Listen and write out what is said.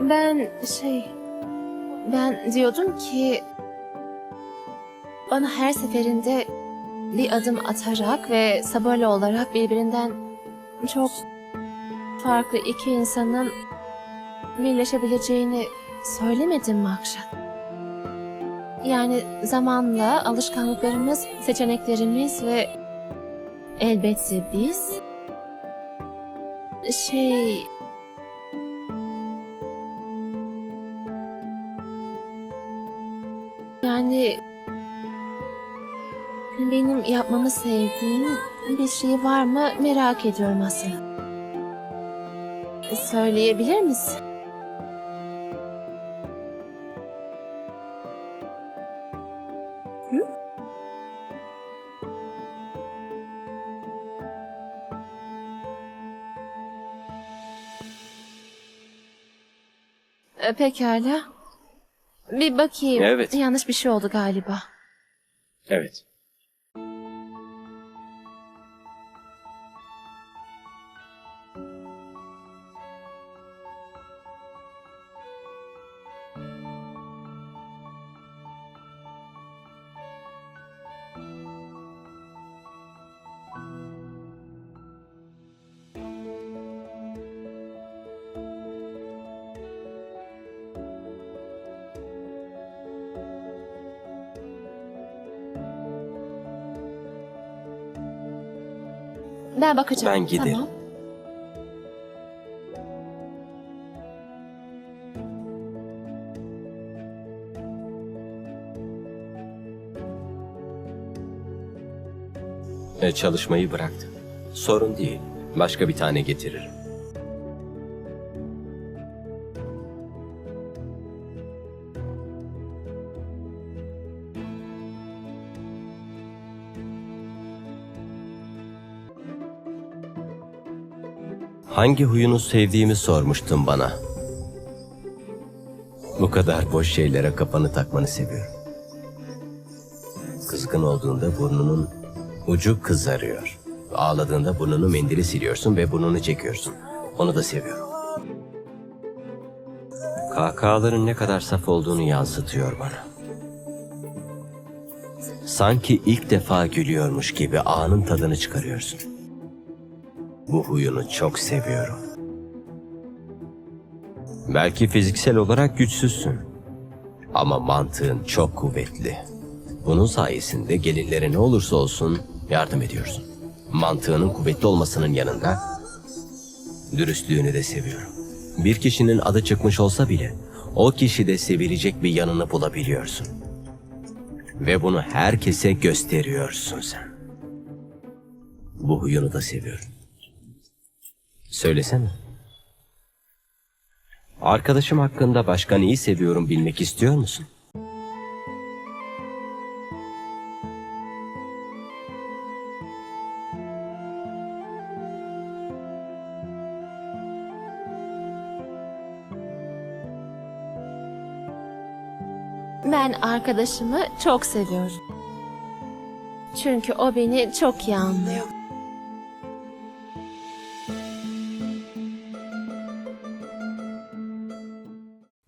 Ben şey... Ben diyordum ki... Bana her seferinde bir adım atarak ve sabırlı olarak birbirinden çok farklı iki insanın birleşebileceğini söylemedin mi Akşat? Yani zamanla alışkanlıklarımız, seçeneklerimiz ve elbette biz şey yani benim yapmamı sevdiğin bir şey var mı merak ediyorum aslında. Söyleyebilir misin? E, Pekala. Bir bakayım. Evet. Yanlış bir şey oldu galiba. Evet. Ben bakacağım. Ben giderim. Tamam. E, çalışmayı bıraktı. Sorun değil. Başka bir tane getiririm. Hangi huyunu sevdiğimi sormuştun bana. Bu kadar boş şeylere kafanı takmanı seviyorum. Kızgın olduğunda burnunun ucu kızarıyor. Ağladığında burnunu mendili siliyorsun ve burnunu çekiyorsun. Onu da seviyorum. Kahkahaların ne kadar saf olduğunu yansıtıyor bana. Sanki ilk defa gülüyormuş gibi anın tadını çıkarıyorsun. Bu huyunu çok seviyorum. Belki fiziksel olarak güçsüzsün. Ama mantığın çok kuvvetli. Bunun sayesinde gelinlere ne olursa olsun yardım ediyorsun. Mantığının kuvvetli olmasının yanında dürüstlüğünü de seviyorum. Bir kişinin adı çıkmış olsa bile o kişide sevilecek bir yanını bulabiliyorsun. Ve bunu herkese gösteriyorsun sen. Bu huyunu da seviyorum. Söylesene. Arkadaşım hakkında başka neyi seviyorum bilmek istiyor musun? Ben arkadaşımı çok seviyorum. Çünkü o beni çok iyi anlıyor.